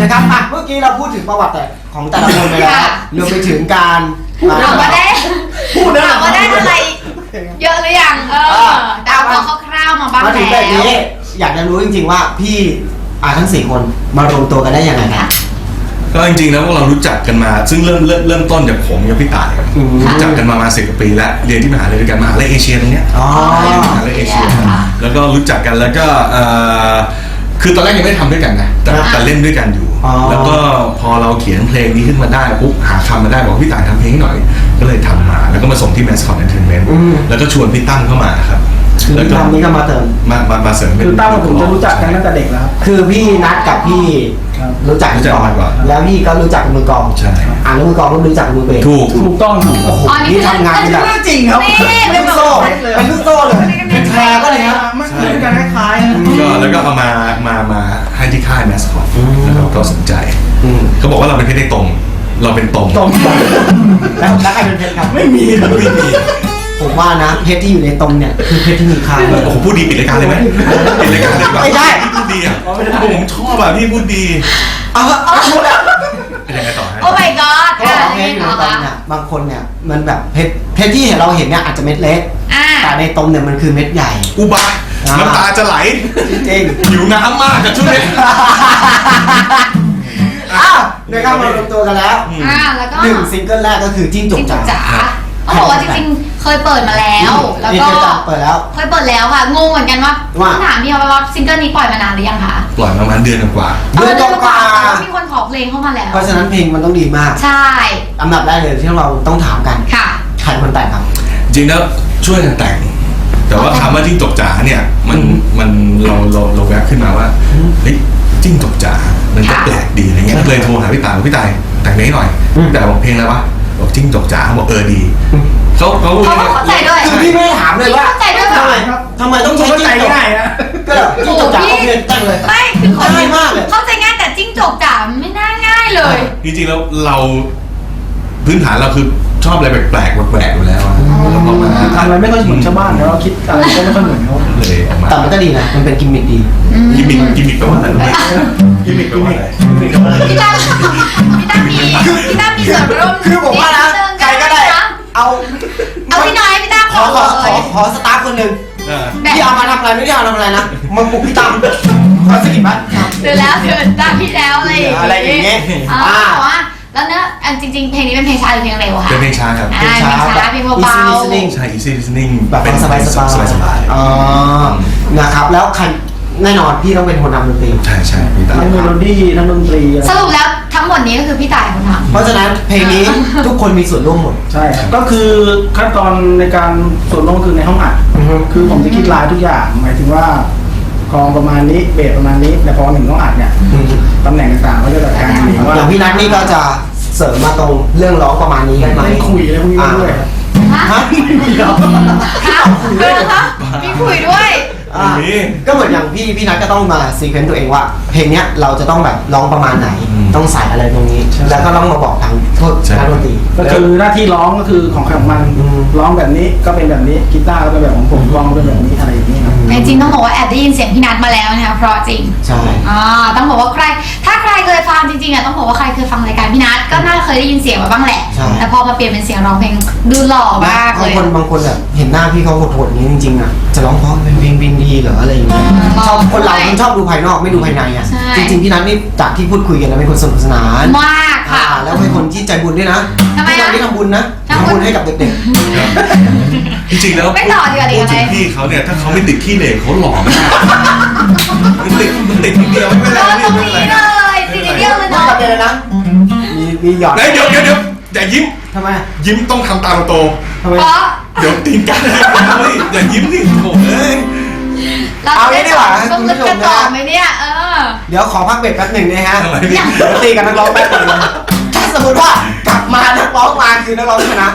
นะครับอะเมื่อกี้เราพูดถึงประวัติแต่ของแต่ละคนไปแล้วค่ะ รวมไปถึงการถามว่าได้พูดนะ ถามว่าได้อะไร เยอะหรือยังเอเอออดาวบอกคร่าวๆมาบ้างมาถึงแบบแล้วนี้อยากจะรู้จริงๆว่าพี่อ่าทั้งสี่คนมารวมตัวกันได้ยังไงกันค่ะก็จริงๆแล้วพวกเรารู้จักกันมา ซึ่งเริ่มเริ่มเริ่มต้นจากผมกับพี่ต่ายอืม รู้จักกันมาประมาสิบกว่าปีแล้วเรียนที่มหาลัยด้วยกันมหาลัยเอเชียตรงเนี้ยอ๋อ มหาลัยเอเชียค่ะแล้วก็รู้จักกันแล้วก็เอ่อ คือตอนแรกยังไม่ได้ทำด้วยกันนะแต่อ่าแต่เล่นด้วยกันอยู่ อ๋อ แล้วก็พอเราเขียนเพลงนี้ขึ้นมาได้ปุ๊บหาคำมาได้บอกพี่ต่ายทำเพลงให้หน่อย ก็เลยทำมา แล้วก็มาส่งที่ Mascot Entertainment อืม แล้วก็ชวนพี่ตั้มเข้ามาครับคือแล้วพี่ก็ทำนี้ก็มาเติม มามามาเสริมเป็น คือตั้มกับผมจะรู้จักกันตั้งแต่เด็กแล้วครับ คือพี่นัดกับพี่ครับ รู้จักกันรู้จักก่อกันนก่อนแล้วพี่ก็รู้จักมือกลองใช่ อ่าแล้วมือกลองก็รู้จักมือเบส ถูก ถูกต้องถูกต้องโอ้โหอ๋อนี่นี่คือทำงานเป็นแบบ จริงครับ นี่เป็เป็นนลูกแบบโซ่เป็นลูกโซ่เลย เป็น แพรก็เลยครับมันเหมือนกันคล้ายๆนะก็แล้วก็เอามามามาให้ที่ค่าย Mascot อืมแล้วเขาก็สนใจอืมเขาบอกว่าเราเป็นเพชรได้ตรง เราเป็นตรงตรงแล้วแล้วใครเป็นเพชรครับ ไม่มีไม่มีผมว่านะเพชรที่อยู่ในตรงเนี่ยคือเพชรที่มีค่าโอ้โหพูดดีปิดรายการเลยไหมปิดรายการเลยดีกว่าไม่ได้พูดดีอะผมชอบอะพี่พูดดีเอาเอาพูดแล้วเป็นยังไงต่อให้โอ้ my god เขาบอกว่าเพชรอยู่ในตรงเนี่ยบางคนเนี่ยมันแบบเพชรเพชรที่เราเห็นเนี่ยอาจจะเม็ดเล็ก อ่า แต่ในตรงเนี่ยมันคือเม็ดใหญ่ อุบายอ่า น้ำตาจะไหลจริงหิวน้ำมากกับช่วงนี้ ๆอ้าวนะครับมารวมตัวกันแล้วอ่าแล้วก็หนึ่งซิงเกิลแรกก็คือจิ้งจกจิ้งจจ๋ากจ๋า เขาบอกว่าจริงๆ เคยเปิดมาแล้ว แล้วนี่ก็เคยจับเปิดแล้ว เคยเปิดแล้วค่ะ งงเหมือนกันว่าว่าต้องถามพี่เขาว่าซิงเกิลนี้ปล่อยมานานหรือยังคะปล่อยประมาณเดือนกว่าเดือนกว่า แต่ว่ามีคนขอเพลงเข้ามาแล้ว เพราะฉะนั้นเพลงมันต้องดีมากใช่ อันดับแรกเลยที่เราต้องถามกันค่ะ ใครเป็นคนแต่งครับ จริงแล้วช่วยกันแต่ง แต่ว่าคำว่าจิ้งจกจ๋าเนี่ยมันอืมมันเราเราเราแวบขึ้นมาว่าอืมเฮ้ยจิ้งจกจ๋ามันก็ค่ะแปลกดีอะไรเงี้ยเลยโทรหาพี่ตายบอกพี่ตายแต่งเพลงให้หน่อยอืมพี่ตายบอกเพลงอะไรวะ บอกจิ้งจกจ๋าบอกเออดีเขาเขาเขาก็เข้าใจด้วยคือพี่ไม่ได้ถามเลยว่าเข้าใจด้วยทำไมครับทำไมต้องใช้เข้าจิ้ใจงจกง่ายนะก็แบบจิ้งจกจ๋าโอ้โอโหเคแต่งเลยไม่คือคนง่ายมากเลยเข้าใจง่ายแต่จิ้งจกจ๋าไม่น่าง่ายเลยจริงๆแล้วเราพื้นฐานเราคือชอบอะไรแปลกๆแปลกๆอยู่แล้วอะแล้วพอมาทำอะไรไม่ค่อยเหมือนชาวบ้านแล้วเราคิดอะไรก็ไม่ค่อยเหมือนเขาเลยออก มา แต่มันก็ดีนะ มันเป็นกิมมิคดี กิมมิคกิมมิคแปลว่าอะไรรู้ไหมกิมมิคแปลว่าอะไรกิมมิคแปลว่าอะไรพี่ตั้มพี่ตั้มมีพี่ตั้มมีส่วนร่วมคือผมว่านะดงใครก็ได้นะเอา เอาพี่น้อยพี่ตั้มขอขอขเลอยขอสตาฟคนหนึ่งเออแบบที่เอามาทำอะไรไม่ได้เอามาทำอะไรนะมาปลุกพี่ตั้มขอสกิดบ้านเดือนแล้วเดือนจ้างพี่แล้วอะไรอย่างอะไรอย่างเงี้ยอ่าอ่า แต่ว่าแล้วเนื้ออันจริงๆ เพลงนี้เป็นเพลงช้าหรือเพลงเร็วคะ เป็นเพลงช้าครับ อ่าเพลงช้าเพลงเบา Easy listening ใช่ easy listening แบบเป็นสบายสบายสบายสบายอ๋อนะครับ แล้วใครแน่นอนพี่ต้องเป็นคนทำดนตรี ใช่ใช่พี่ตาทั้งเมโลดี้ทั้งดนตรีอะไรๆสรุปแล้วทั้งหมดนี้ก็คือพี่ต่ายคนทเพราะฉะนั้นเพลงนี้ทุกคนมีส่วนร่วมหมด ใช่ครับก็คือขั้นตอนในการส่วนลงคือในห้องอัดอือฮึคือผมจะคิดลายทุกอย่าง หมายถึงว่า กลองประมาณนี้เบสประมาณนี้ แต่พอหนึ่งต้องอัดเนี่ยตำแหน่งต่างๆก็จะจัดการเองว่าอย่างพี่นัทนี่ก็จะเสริมมาตรงเรื่องร้องประมาณนี้ได้ไหมไม่คุยอะไรพวกนี้ด้วยครับำฮะฮะฮะเออฮะมีคุยด้วยอ่าก็เหมือนอย่างพี่พี่นัทก็ต้องมาซีเควนต์ตัวเองว่า เพลงเนี้ยเราจะต้องแบบร้องประมาณไหน ต้องใส่อะไรตรงนี้ แล้วก็ต้องมาบอกทางโทษนักดนตรีก็คือหน้าที่ร้องก็คือของใครของมันอืมร้องแบบนี้ก็เป็นแบบนี้กีตาร์ก็เป็นแบบของผมกลองก็เป็นแบบนี้อะไรอย่างนี้ครับ แต่จริงๆต้องบอกว่าแอบได้ยินเสียงพี่นัทมาแล้วนะคะเพราะจริงใช่ อ่าต้องบอกว่าใคร ถ้าใครเคยฟังจริงๆอะต้องบอกว่าใครเคยฟังรายการพี่นัทก็น่าจะเคยได้ยินเสียงมาบ้างแหละ ใช่ แต่พอมาเปลี่ยนเป็นเสียงร้องเพลงดูหล่อมากเลบางย คนบางคนแบบเห็นหน้าพี่เขาโหดๆอย่างนี้จริงๆอะจะร้องเพราะเป็นเพลงวินดีเหรออะไรอย่างเงี้ยอืมชอบคนเราใช่มันชอบดูภายนอกไม่ดูภายในอะใช่ จริงๆพี่นัทนี่จากที่พูดคุยกันแล้วเป็นคนสนุกสนานมากค่ะอ่าแล้วเป็นคนที่ใจบุญด้วยนะทำไมพี่นัอะทนี่ทำบุญนะทำบุญ ทำบุญให้กับเด็กจริงๆแล้วไม่ต่อดีกว่าดีพูดอะไรถึงพี่เขาเนี่ยถ้าเขาไม่ติดขี้เหล็กเขาหล่อมากมันติดมันติดนิดเดียวไม่เป็นโดไรนตรงนี้เลยทีเดียวเลยๆไม่เนาะจำเป็นเลยนะมีมีหยอดเฮ้ยเดี๋ยวเดี๋ยวเดี๋ยวอย่ายิ้ม ทำไมอะยิ้มต้องทำตาโตทำไม เพราะเดี๋ยวตีนกันเฮ้ยอย่ายิ้มดิโถ่เอ้ย เราจะได้ต่อต้องลึกกันต่อไหมเนี่ย เออ เดี๋ยวขอพักเบรกแป๊บหนึ่งนะฮะทำไมพี่เดี๋ยวตีกับนักร้องแป๊บหนึงนะถ้าสมมติว่ากลับมานักร้องมาคือนักร้องชนะ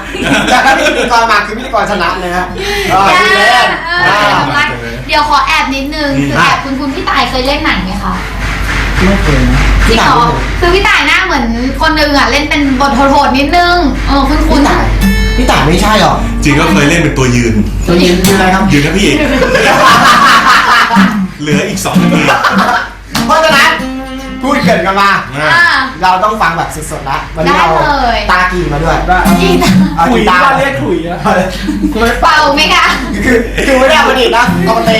แต่ถ้าพิธีกรมาคือพิธีกรชนะนะฮะก็อย่าพี่เล่นเออ่าอเดี๋ยวขอแอบนิดนึงคือแอบคุณคุณพี่ตายเคยเล่นหนังไหมคะไม่เคยนะจริงเหรอคือพี่ตายหน้าเหมือนคนหนึงอะเล่นเป็นบทโหดๆนิดนึงเออคุณคุพี่ณต่ายพี่ต่ายไม่ใช่หรอกจริงก็เคยเล่นเป็นตัวยืน ตัวยืนคืออะไรครับยืนนะพี่เหลืออีกสองนาทีเพราะฉะนั้น พูดเกินกันมา อ่า เราต้องฟังแบบสดๆละวันนี้เราได้เลย ตากีมาด้วยได้กีตาร์เอาถุยกีตาร์บ้านเรียกถุยอะเป่าไหมคะคือคือไม่ได้เอามาดีดนะปกติ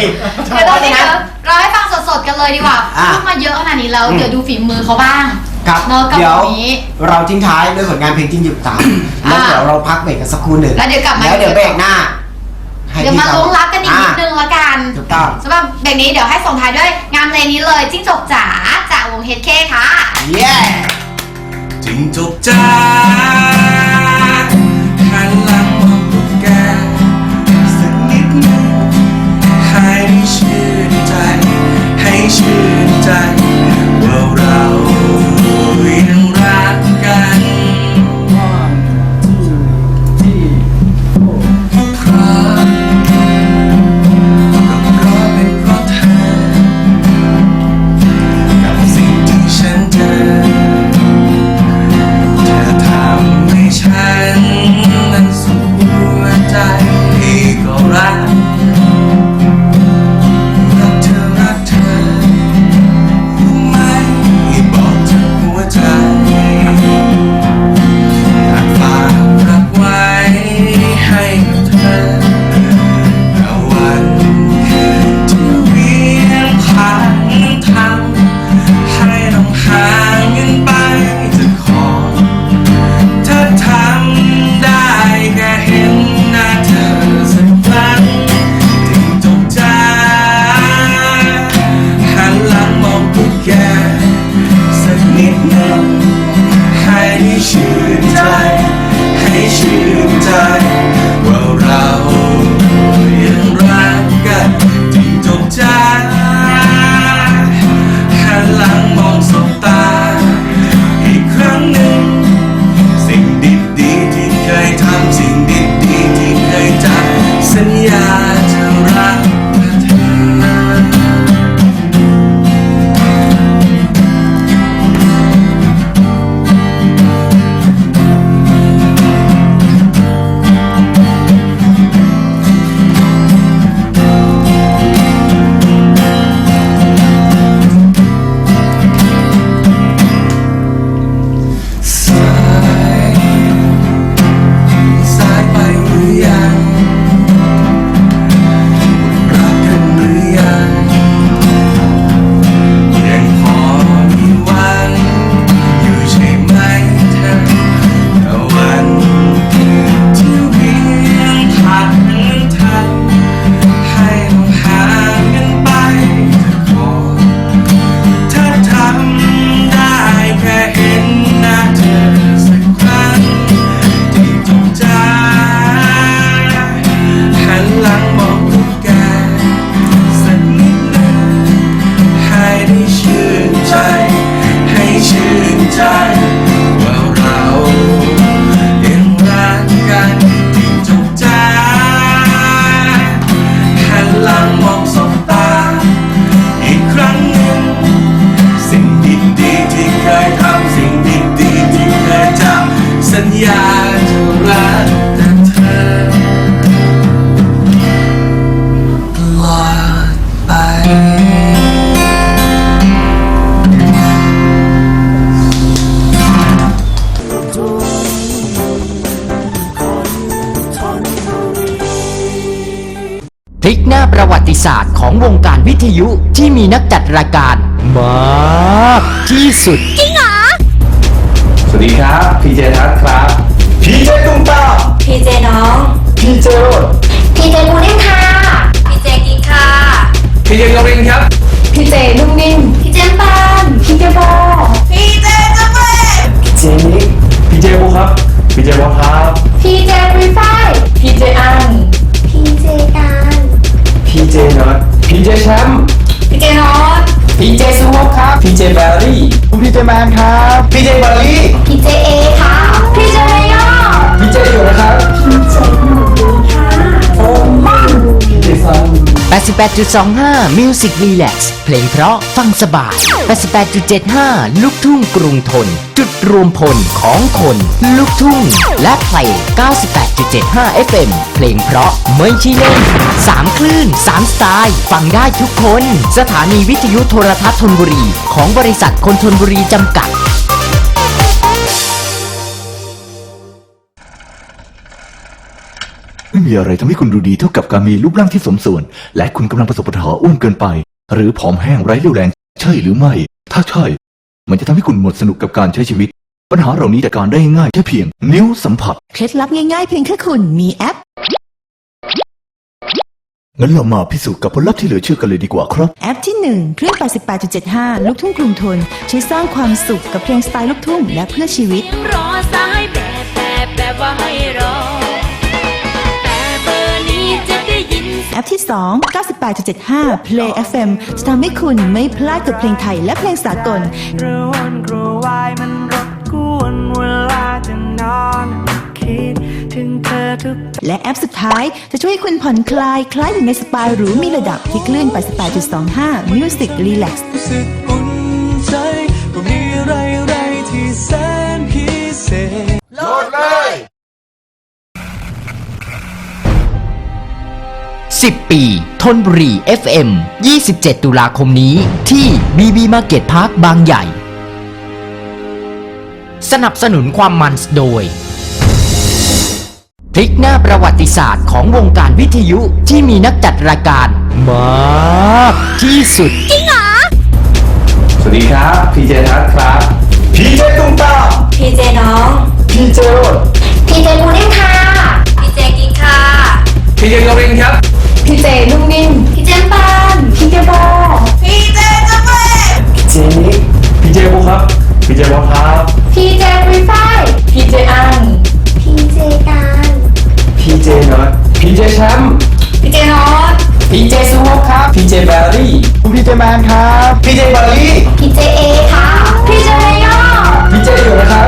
เดี๋ยวตอนนี้เดี๋ยวเราให้ฟังสดๆกันเลยดีกว่าอะพูดมาเยอะขนาดนี้แล้วอืม เดี๋ยวดูฝีมือเขาบ้างครับเนอะกับเดี๋ยววันนี้ เราทิ้งท้ายด้วยผลงานเพลงที่หยุดตามแล้วอ่าเดี๋ยวเราพักเบรกกันสักครู่หนึ่งแล้วเดี๋ยวกลับมา แล้วเดี๋ยวเบรกหน้าให้ เดี๋ยวมาพี่ล้วงลับกันอีกนิดานึงละกันถูกต้องสำหรับเบรกนี้เดี๋ยวให้ส่งท้ายด้วยงานเพลงนี้เลยจิ้งจกจ๋าจากวงเฮดเคค่ะ เย้จิงจกจ้า เคยทำสิ่งดีๆที่เคยจำสัญญาจะรักแต่เธอตลอดไปพลิกหน้าประวัติศาสตร์ของวงการวิทยุที่มีนักจัดรายการ มากที่สุดสวัสดีครับ พีเจทัศน์ครับ พีเจตุ้มตามพีเจน้อง พีเจโรดพีเจปูนิ่มค่ะ พีเจกิ๊กค่ะ พีเจกรินครับ พีเจนุ่มนิ่มพีเจปานพีเจโบพีเจกาแฟเจนิกพีเจบูครับ พีเจบอลครับ พีเจรีไฟพีเจอันพีเจการ พีเจน็อตพีเจแชมป์พีเจนอต พีเจซูฮอปครับพีเจแบรี่พีเจแมนครับพีเจเบอร์รี่พีเจเอค่ะพีเจเรโยพีเจอยู่นะครับพีเจหนูดีค่ะโอ้มันพีเจซัน88.25 Music Relax เพลงเพราะฟังสบาย 88.75 ลูกทุ่งกรุงทน จุดรวมพลของคน ลูกทุ่งและเพลง 88.75 FM เพลงเพราะไม่ใช่เล่น3 คลื่น 3 สไตล์ ฟังได้ทุกคน สถานีวิทยุโทรทัศน์ธนบุรี ของบริษัทคนทนบุรีจำกัด ไม่มีอะไรทำให้คุณดูดีเท่ากับการมีรูปร่างที่สมส่วน และคุณกำลังประสบปัญหาอ้วนเกินไป หรือผอมแห้งไร้เรี่ยวแรง ใช่หรือไม่ ถ้าใช่ มันจะทำให้คุณหมดสนุกกับการใช้ชีวิต ปัญหาเหล่านี้จัดการได้ง่ายแค่เพียง นิ้วสัมผัส เคล็ดลับง่ายๆเพียงแค่คุณมีแอป งั้นเรามาพิสูจน์กับผลลัพธ์ที่เหลือเชื่อกันเลยดีกว่าครับ แอปที่1เครื่อง88.75 ลูกทุ่งกรุงทนช่วยสร้างความสุขกับเพลงสไตล์ลูกทุ่งและเพื่อชีวิต รอสายแบบแบบแบบว่าให้รอ แต่เบอร์นี้จะได้ยิน แอปที่ 2 98.75 Play FM จะทำให้คุณไม่พลาดกับเพลงไทยและเพลงสากล กระวนกระวายมันรบ กวนเวลาจะนอนคิดถึงเธอทุกและแอปสุดท้ายจะช่วยให้คุณผ่อนคลาย คล้ายอยู่ในสปาหรูมีระดับที่คลื่น88.25 Music Relax รู้สึกอุ่นใจว่ามีอะไรอะไรที่แสนพิเศษ10 ปีทนบุรี FM 27 ตุลาคมนี้ที่ BB Market Park บางใหญ่ สนับสนุนความมันโดย พลิกหน้าประวัติศาสตร์ของวงการวิทยุที่มีนักจัดรายการมากที่สุดสวัสดีครับพีเจทัศน์ครับพี่เจตุ้มตามพีเจน้อง พี่เจโรดพีเจพูดิ้งค่ะ พีเจกิ๊กค่ะ พีเจกรินครับ พีเจนุ่มนิ่มพี่เจมปานพี่เจโบพีเจจะเป็นเจนิกพีเจบุ๊ครับ พีเจบอลครับ พีเจรีไฟพีเจอันพีเจการพี่เจน็อตพีเจแชมป์พีเจนอตพีเจซูโฮครับพีเจแบรี่พี่เจแมนครับพี่เจบอลลี่พีเจเอค่ะพีเจเมย่อพีเจอยู่นะครับ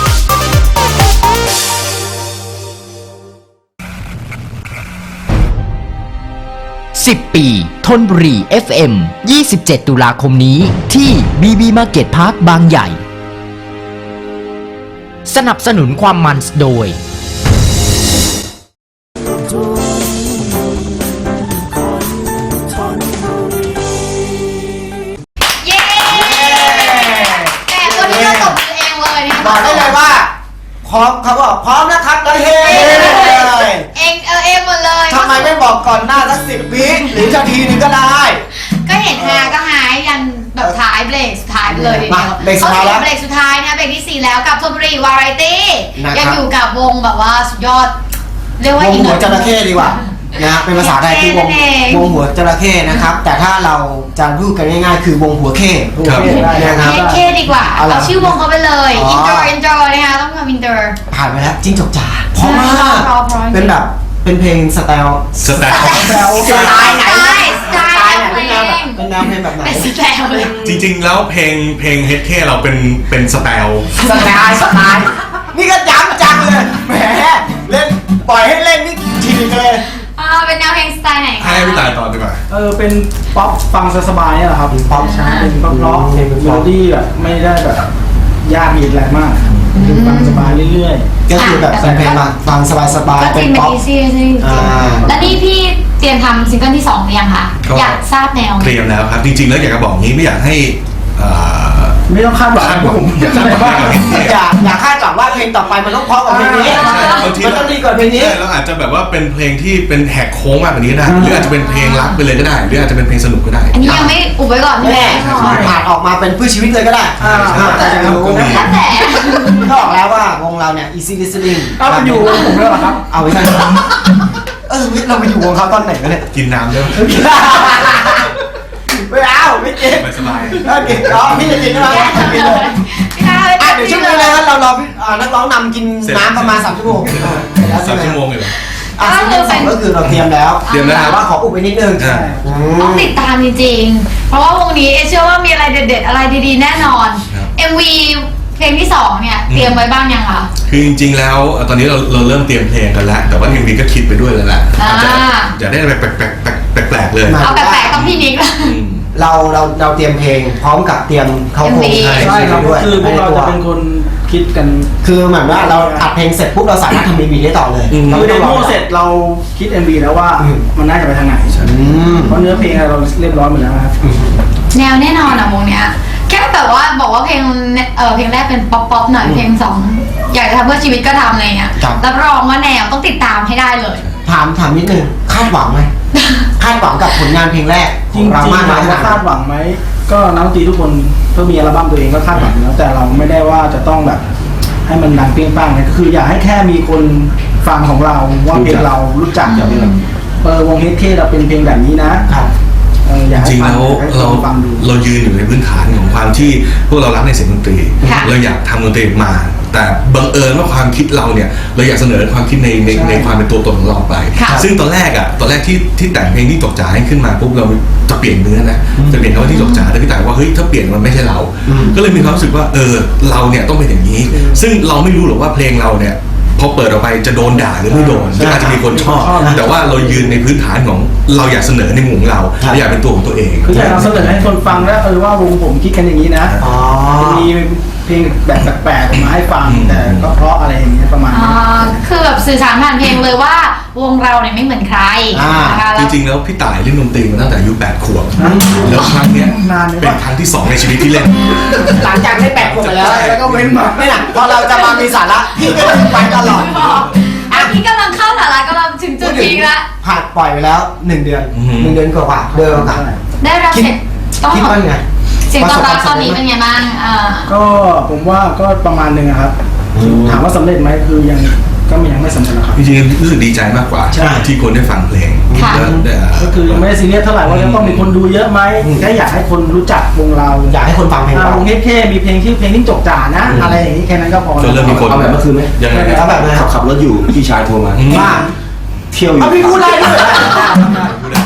10 ปี ทนบุรี FM 27 ตุลาคมนี้ ที่ BB Market Park บางใหญ่ สนับสนุนความมันโดย เย้แต่คนที่เราตบมือเองเลยเนี่ยบอกได้เลยว่าพร้อมเขาบอกพร้อมนะครับแล้วเฮ้เลยเองเออเองหมดเลยทำไมไม่บอกก่อนหน้าสักสิบวิ หรือจะทีนึงก็ได้ ก็เห็นฮาก็หายยันแบบท้ายเบรกสุดท้ายไปเลยทีมาเดียวเบรกสุดท้ายแล้วเบรกสุดท้ายนะเบรกที่สี่แล้วกับธนบุรีวาไรตี้นะครับ ยังอยู่กับวงแบบว่าสุดยอด เรียกวว่างอีกหัวจระเข้ดีกว่านะเป็นภาษาไทยคือวงนั่นเอง วงหัวจระเข้นะครับ แต่ถ้าเราจะพูดกันง่ายๆ คือวงหัวเข้ครับ นะครับ เคเคดีกว่า เอาล่ะเอาชื่อวงเขาไปเลยอ๋ออิ อินเตอร์อินเตอร์นะคะต้องทำอินเตอร์ ผ่านไปแล้วจิ้งจกจ๋าเพราะมากเพราะเพราะ เป็นแบบ เป็นเพลงสไตล์สแตนสไตล์สไตล์ไหนสไตล์ไหนเพลเป็นแนวแบบเป็นแนวเพลงงแบบไหนเป็นสไตล์เลยจริง ๆ แล้วเพลงเพลงเฮดเคเราเป็นเป็นสไตล์สไตล์สไตล์นี่ก็ย้ำจังเลยแหมเล่นปล่อยให้เล่นนี่ทีเลยอ่าเป็นแนวเพลงสไตล์ไหนคะให้พี่ตายต่อดีกว่าเออเป็นป๊อปฟังสบายๆเนี่ยแหละครับป๊อปใช่เป็นป๊อปร็อกอืมเมโลดี้แบบไม่ได้แบบยากดีอะไรมาก คือฟังสบายเรื่อยก็คือแบบเป็นเพลงแบบฟังสบายก็ๆจเป็รินงเป็นป๊อป อีซี่ใช่ไหมอ่า แล้วนี่พี่เตรียมทำซิงเกิลที่สองหรือยังคะก็ อยากทราบแนวเคลียร์แล้วครับ จริงๆแล้วอยากจะบอกงี้ไม่อยากให้เอ่อๆ ไม่ต้องคาดหวังคาดหวังอย่าคาดหวังอย่าอย่าคาดหวังว่าเพลงต่อไปมันต้องเพราะกว่าเพลงนี้อ่าบางทีมันต้องดีกว่าเพลงนี้ใช่เราอาจจะแบบว่าเป็นเพลงที่เป็นแหกโค้งมากกว่านี้ก็ได้หรืออาจจะเป็นเพลงรักไปเลยก็ได้ หรืออาจจะเป็นเพลงสนุกก็ได้อันนี้ยังไม่อุบไว้ก่อนใช่ไหมแน่ผ่านออกมาเป็นเพื่อชีวิตเลยก็ได้อ่าอ่าแต่จะรู้ก็มีแล้วแต่ก็บอกแล้วว่าวงเราเนี่ย easy listening เอาไปอยู่กับผมแล้วเหรอครับเอาไว้ใช่เออเราไปอยู่วงเขาตอนไหนกันเนี่ยกินน้ำด้วย ไม่เอาไม่กินไม่สบายถ้ากินอ๋อพี่จะกินใช่ไหมกินเลยพี่นาเลยอะเดี๋ยวช่วงนี้นะครับเรารอพี่อ่านักร้องนำกินเสร็จน้ำประมาณ3ชั่วโมงสามชั่วโมงเลยเหรออะซิงเกิลสองก็คือเราเตรียมแล้วเตรียมแล้วแต่ว่าขออุบไปนิดนึงอ่าอืมต้องติดตามจริงๆ เพราะว่าวงนี้เอเชื่อว่ามีอะไรเด็ดๆ อะไรดีๆ แน่นอนครับ MV เพลงที่สองเนี่ยเตรียมไว้บ้างยังคะคือจริงๆแล้วเอ่อตอนนี้เราเราเริ่มเตรียมเพลงกันแล้ว แต่ว่าเอ็มวีก็คิดไปด้วยแล้วแหละอ่าอาจจะอยากได้อะไรแปลกๆแปลกๆแปลกๆเลยมาเอาแปลกๆต้องพี่นิกละอืม เราเราเราเตรียมเพลงพร้อมกับเตรียมเขาโครง MV ใช่ใช่ครับด้วยคือพวกเราจะเป็นในตัวคนคิดกัน คือเหมือนว่าเราอัดเพลงเสร็จปุ๊บเราสามารถทำมีบีได้ต่อเลยอืม เราคือไม่เดต้องรโมอ เสร็จเราคิด MV แล้วว่าอืม มันน่าจะไปทางไหนอืม เพราะเนื้อเพลงเราเรียบร้อยหมดแล้วครับแนวแน่นอนอะวงเนี้ยแค่แบบว่าบอกว่าเพลงเนี่ยเออเพลงแรกเป็นป๊อปป๊อปหน่อยเพลงสองอยากจะทำเพื่อชีวิตก็ทำอะไรเงี้ยครับ รับรองว่าแนวต้องติดตามให้ได้เลย ถามถามนิดนึงคาดหวังไหมคาดหวังกับผลงานเพลงแรกขจอริงงเราๆมากถาน้อยมขว่านาดคาไหดนหวังไหม ก็นักดนตรีทุกคนก็มีอัลบั้มตัวเองก็คาดหวังอยู่แล้วแต่เราไม่ได้ว่าจะต้องแบบ ให้มันดังเปรี้ยงป้างนะคืออยากให้แค่มีคนฟังของเราว่าเพลงเรารู้จักอย่างแบบเออวงเฮดเคเราเป็นเพลงแบบนี้นะครับ เอออยากจให้ริงๆฟังแล้วให้คเรานฟังดู เรายืนอยู่ในพื้นฐานของความที่พวกเรารักในเสียงดนตรี ค่ะ เราอยากทำดนตรีมา แต่บังเอิญว่าความคิดเราเนี่ยเราอยากเสนอความคิดในในใช่ในความเป็นตัวตนของเราไป ค่ะซึ่งตอนแรกอะตอนแรกที่ที่แต่งเพลงที่ตกจ๋าให้ขึ้นมาปุ๊บเราจะเปลี่ยนเนื้อนะจะเปลี่ยนคำว่าที่ตกจ๋าแต่พี่แต่ว่าเฮ้ยถ้าเปลี่ยนมันไม่ใช่เราก็เลยมีความรู้สึกว่าเออเราเนี่ยต้องเป็นอย่างนี้ ซึ่งเราไม่รู้หรอกว่าเพลงเราเนี่ยพอเปิดออกไปจะโดนด่าหรือไม่โดนซึ่งอาจจะมีคนชอบแต่ว่าเรายืนในพื้นฐานของเราอยากเสนอในมุมของเราเราอยากเป็นตัวของตัวเอง คืออยากนำเสนอให้คนฟังแล้วเออว่าวงผมคิดกันอย่างนี้นะอ๋อจะมีเพ ลงแบบแปลกๆออกมาให้ฟังอืมแต่ก็เพราะอะไรอย่างเงี้ยประมาณอ่นี้าคือแบบสื่อสารผ่านเพลงเลยว่าวงเราเนี่ยไม่เหมือนใครอ่านะคะจแล้ว ริงๆแล้วพี่ต่ายเล่นดนตรีมาตั้งแต่อายุ8ขวบแล้วครั้งเนี้ยนานไหมวะ เป็นครั้งที่2ในชีวิตที่เล่น หลังจากได้แปดขวบไปแล้วใช่แล้วก็เว้นมา ไม่หนักพอเราจะมามีสาระพี่ก็จะไปตลอดอันนี้กำลังเข้าสาระกำลังถึงจุดพีคละผ่านปล่อยไปแล้วหนึ่งเดือนอืม หนึ่งเดือนกว่าๆเดือนกว่าได้รับคิด เสร็จต้องคิดว่าไง เสียงตอบรับประสบตควาอมนนี้สำเร็จไหมเป็นไงบ้างอ่าก็ผมว่าก็ประมาณหนึ่งอะครับอืมถามว่าสำเร็จไหมคือยังก็ยังไม่สำเร็จนะครับ จริงๆรู้สึกดีใจมากกว่า ใช่ ที่คนได้ฟังเพลงค่ะแล้วได้ก็คือยังไม่ได้ซีเรียสเท่าไหร่ว่าจะต้องมีคนดูเยอะไหมอืมแค่อยากให้คนรู้จักวงเราอยากให้คนฟังเพลงอ่าเรา วงเท่ๆมีเพลงชื่อเพลงที่จกจ่านะ อะไรอย่างนี้แค่นั้นก็พอจนเริ่มมีคนเอาแบบเมื่อคืนไหมยังไงแล้วแบบไหนขับขับรถอยู่พี่ชายโทรมาอืมว่าเที่ยวอยู่ เอาพี่พูดได้ด้วย พูดได้พูดได้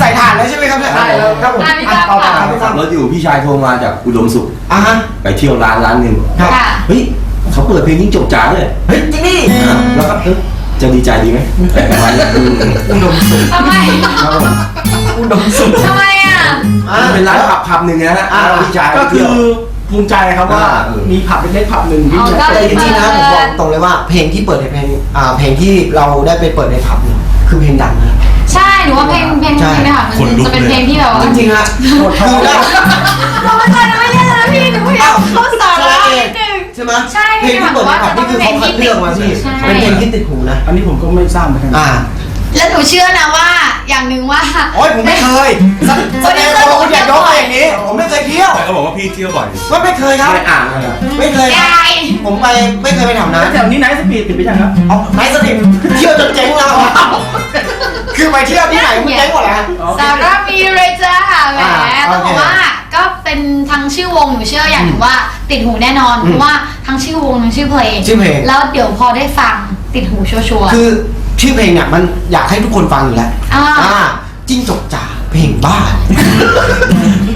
ใส่ถ่านแล้วใช่ไหมครับเนี่ยใช่แล้วครับผมอะพี่อะตั้มต่อไปค่ะครับพี่ขัตั้บมรถอยู่พี่ชายโทรมาจากอุดมสุข อะฮะไปเที่ยวร้านร้านหนึ่งครับค่ะ เฮ้ยเขาเปิดเพลงยิ่งจบจ๋าเลยเฮ้ยจริงดิอะแล้วก็เอ๊ะจะดีใจดีไหมแต่ประมาณนี้อืมอุดมสุขทำไมครับผมอุดมสุขทำไมอะมันเป็นร้านผับผับหนึ่งนะฮะอ่าพี่ชายก็ไปคืเที่ยวอภูมิใจครับว่าอ่าเออ มีผับเล็กๆผับหนึ่งที่อ๋อจะก็แต่จริงๆนะผมบอกตรงเลยว่าเพลงที่เปิดในเพลงอ่าเพลงที่เราได้ไปเปิดในผับเนี่ยคือเพลงดังนะ ใช่หนูว่าเพลงเพลงใช่เพลงเนี่ยค่ะคนมันลุกจะเป็นเลยเพลงที่แบบว่าจริงๆฮะคือได้เราไม่ใช่เราไม่เล่นแล้วนะพี่หนูพยายามเข้าสาระนิดนึง ใช่ไหมใช่เพลงที่เปิดในผับนี่คือเขาคัดเลือกมาพี่ใช่เป็นเพลงที่ติดหูนะ อันนี้ผมก็ไม่ทราบเหมือนกัน อ่า แล้วหนูเชื่อนะว่าอย่างหนึ่งว่า โอ้ยผมไม่เคยแสดงตัวคุณอย่ายกมาอย่างนี้ ผมไม่เคยเที่ยวแต่เขาบอกว่าพี่เที่ยวบ่อยว่าไม่เคยครับ ไม่อ่านนะครับไม่เคยครับยาย ผมไปไม่เคยไปแถวนั้นแล้วแถวนี้ไนท์สปีดติดไปยังครับเอาไนท์สติเที่ยวจนเจ๊งแล้วคือไปเที่ยวที่ไหนมันเจ๊งหมดแล้วสาระมีเลยจ้าแหมอ่าต้องบอกโอเคว่าก็เป็นทั้งชื่อวงหนูเชื่ออย่างหนึ่งว่าติดหูแน่นอนอืมเพราะว่าทั้งชื่อวงทั้งชื่อเพลงชื่อเพลง แล้วเดี๋ยวพอได้ฟังติดหูชัวร์ๆ คือ ชื่อเพลงเนี่ยมันอยากให้ทุกคนฟังอยู่แล้วอ่า จิ้งจกจ๋าเพลงบ้า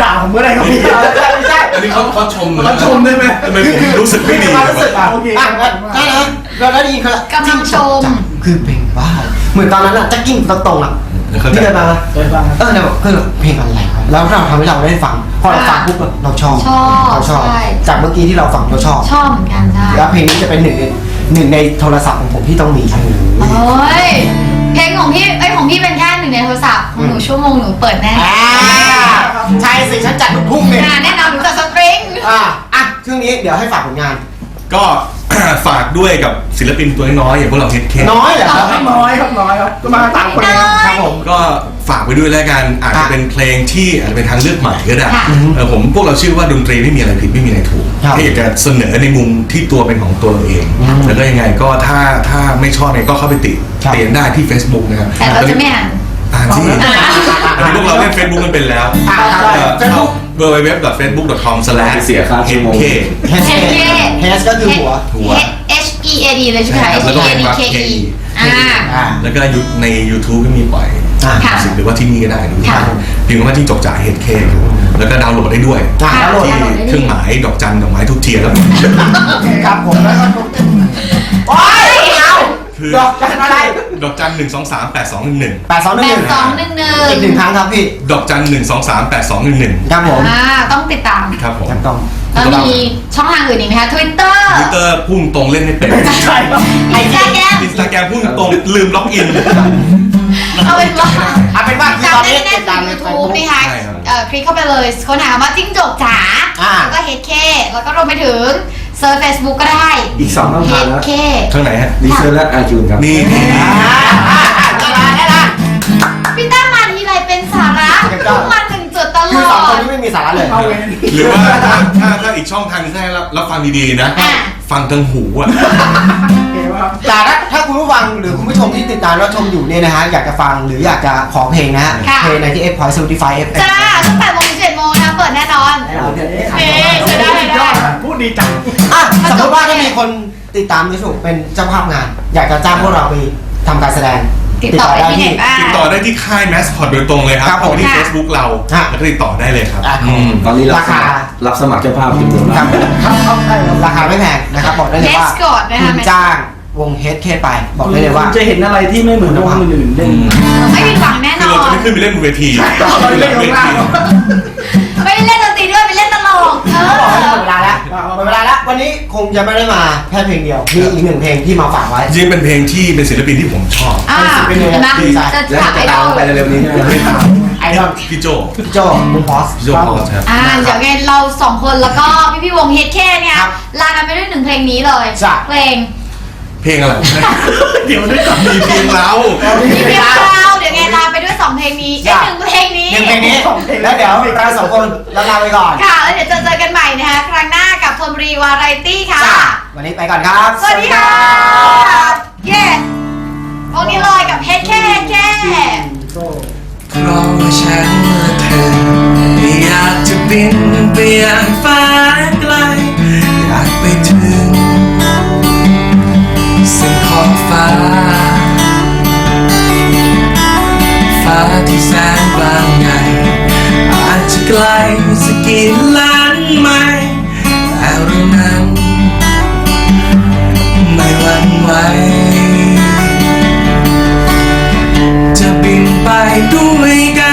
ด่าผมก็ได้ครับพี่ไม่ใช่ไม่ใช่ อันนี้เขาเขาชมเลยเขาชมได้ไหมทำไมผมรู้สึกไม่ดีความรู้สึกอะโอเคอะได้นะเราได้ยินเขากำลังชม คือเพลงบ้า เหมือนตอนนั้นอะจะกิ้งตรงๆอะเข้าใจที่เดินมาเคยฟังครับ เออเนี่ยบอกคือเพลงอะไรวะแล้วเราทำให้เราได้ฟัง พอเราฟังปุ๊บเราชอบชอบเราชอบ ใช่ จากเมื่อกี้ที่เราฟังเราชอบ ชอบเหมือนกันได้แล้วเพลงนี้จะเป็นหนึ่งใน หนึ่งในโทรศัพท์ของผมที่ต้องมี โอ้ยเพลงของพี่ไอยของพี่เป็นแค่หนึ่งในโทรศัพท์ของหนูชั่วโมงหนูเปิดแน่อ่าใช่สิฉันจัดทุกทุ่งเนี่ยงานแน่นอนหนูจะสตริง อ่าอะช่วงนี้เดี๋ยวให้ฝากผลงาน ก็ ฝากด้วยกับศิลปินตัวน้อยๆอย่างพวกเราเฮดเคน้อยเหรอครับน้อยครับน้อยครับก็มาต่างคนเองครับผม ก็ฝากไว้ด้วยแล้วกันอาจจะเป็นเพลงที่อาจจะเป็นทางเลือกใหม่ก็ได้เออผมพวกเราเชื่อว่าดนตรีไม่มีอะไรผิดไม่มีอะไรถูกครับ แค่อยากจะเสนอในมุมที่ตัวเป็นของตัวเราเอง แล้วก็ยังไงก็ถ้าถ้าไม่ชอบเนี่ยก็เข้าไปติครับเตียนได้ที่ Facebook นะครับแต่เราจะไม่อ่าน อ่านที่อ่าอันนี้พวกเราเล่น Facebook กันเป็นแล้วอ่าครับเอ่อเข้า www.facebook.com/hk เสียค่าชั่วโมงเฮสเฮสก็คือหัว หัว H E A D เลยใช่ไหมคะ H แล้ว E ก็ A เป็น D บัค K เค E อ่า อ่า แล้วก็ยุใน YouTube ก็มีปล่อยอ่า ค่ะหรือว่าที่นี่ก็ได้ดูค่ะพิมพ์ว่าที่จกจ่ายเฮดเคแล้วก็ดาวน์โหลดได้ด้วยอ่าแล้วโหลดที่ดาวน์โหลดได้เครื่องหมายดอกจันดอกไม้ทุกเทียนแล้ว โอเคครับผมแล้วก็โอ้ยเอา คือดอกจันอะไรดอกจันหนึ่งสองสามแปดสองหนึ่งหนึ่งแปดสองหนึ่แปงหดนึ่งสองหนึ่งหนึ่งอีกหนึ่งครั้งครับพี่ดอกจันหนึ่งสองสามแปดสองหนึ่งหนึ่งครับผมอ่าต้องติดตามครับผมครับต้องแล้วมีช่องทางอื่นอีกไหมคะ Twitter ทวิตเตอร์พุ่งตรงเล่นไม่เป็นใช่ครับไอ้อินสตาแกรมอินสตาแกรมพุ่งตรงลืมล็อกอินเอาเป็นว่าเอาเป็นว่าคือตาตมอนได้นี้แน่ติดๆตามในในยูเฟทูซบบุ๊กนะคะใช่ครับเอ่อคลิกเข้าไปเลยค้นหาว่าจิ้งจกจ๋าอ่าแล้วก็เฮดเคแล้วก็รวมไปถึง เซิร์ชเฟซบุ๊กก็ได้อีกสองช่องเฮทางดแล้วเคข้างไหนฮะดีเซอร์และไอจูนครับนี่อ่าอ่าอ่าได้ละได้ละพี่ตั้มมาทีไรเป็นสาระทุกวันหนึ่งจุดตลคืออสองคนดนี้ไม่มีสาระเลยหรือว่าถ้าถ้าถ้าอีกช่องทางนึงให้รับรับฟังดีๆนะ อะ ฟังทางหูอะ แต่ถ้าถ้าคุณผู้ฟังหรือคุณผู้ชมที่ติดตามรับชมอยู่เนี่ยนะฮะ อยากจะฟังหรืออยากจะขอเพลงนะฮะ ค่ะ เพลงในที่ F Point 75 F จ้าตั้งแต่โมงถึง เจ็ดโมงนะเปิดแน่นอนเอ๊ะใช่ได้ได้ พูดดีจัง อะสมมติว่าถ้ามีคนติดตามมิสุเป็นเจ้าภาพงาน อยากจะจ้างพวกเราไปทำการแสดงติดต่อได้ที่ไหนบ้าง ติดต่อได้ที่ค่ายแมสคอตโดยตรงเลยคครัรับบผมเข้าไปที่ ค่ะ Facebook เราฮะ แล้วก็ติดต่อได้เลยครับอะ อืม ตอนนี้รับราสคามัครรับสมัครเจ้าภาพจำนวนครัมาบกราคาไม่แพงนะครับบอกได้เลยว่า Escort นะคะ คุณจ้างวงเฮดเคไป บอกได้เลยว่าคุณจะเห็นอะไรที่ไม่เหมือนวงอื่นๆเล่น ไม่ผิดหวังแน่นคืออเราจะนไม่ขึ้นไปเล่นบนเวทีเราเล่นข้างล่าง ไม่ได้เล่นดนตรีด้วยไปเล่นตลกเอเขาบอกให้หมอดเวลาแล้วหมดเวลาแล้ววันนี้คงจะไม่ได้มาแค่เพลงเดียวมีอีกหนึ่งเพลงที่มาฝากไว้จริงๆเป็นเพลงที่เป็นศิลปินที่ผมชอบ อ่าเป็นเห็ศิลปินนไหมดีใจจะและถามไอจะดตาอมลไปเร็วๆนี้ใช่ไหมไอดอลพี่โจพี่โจบุ้งพอสพี่โจพอสครับ อ่าเดี๋ยวไงเราสองคนแล้วก็พี่พี่ๆวงเฮดแค่เนี่ยครับลากันไปด้วยหนึ่งเพลงนี้เลยจ้ะเพลงเพลงอะไร เดี๋ยวด้วยก่อนมีเพลงเรา มีเพลงเราเดี๋ยวไง แล้วเดี๋ยวเราสองคนเราลาไปก่อนค่ะ แล้วเดี๋ยวเจอเจอกันใหม่นะคะครั้งหน้ากับธนบุรีวาไรตี้ค่ะ จ้าวันนี้ไปก่อนครับ สวัสดีค่ะ เย้วงนี้เลยกับเฮดแค่เฮดแค่ เพราะว่าฉันและเธออยากจะบินไปยังฟ้าไกล อยากไปถึงสิ่งขอบฟ้า ฟ้าที่แสนบางใหญ่อาจจะ ไกลสักกี่ล้านไมล์แต่เรานั้นไม่หวั่นไหวจะบินไปด้วยกัน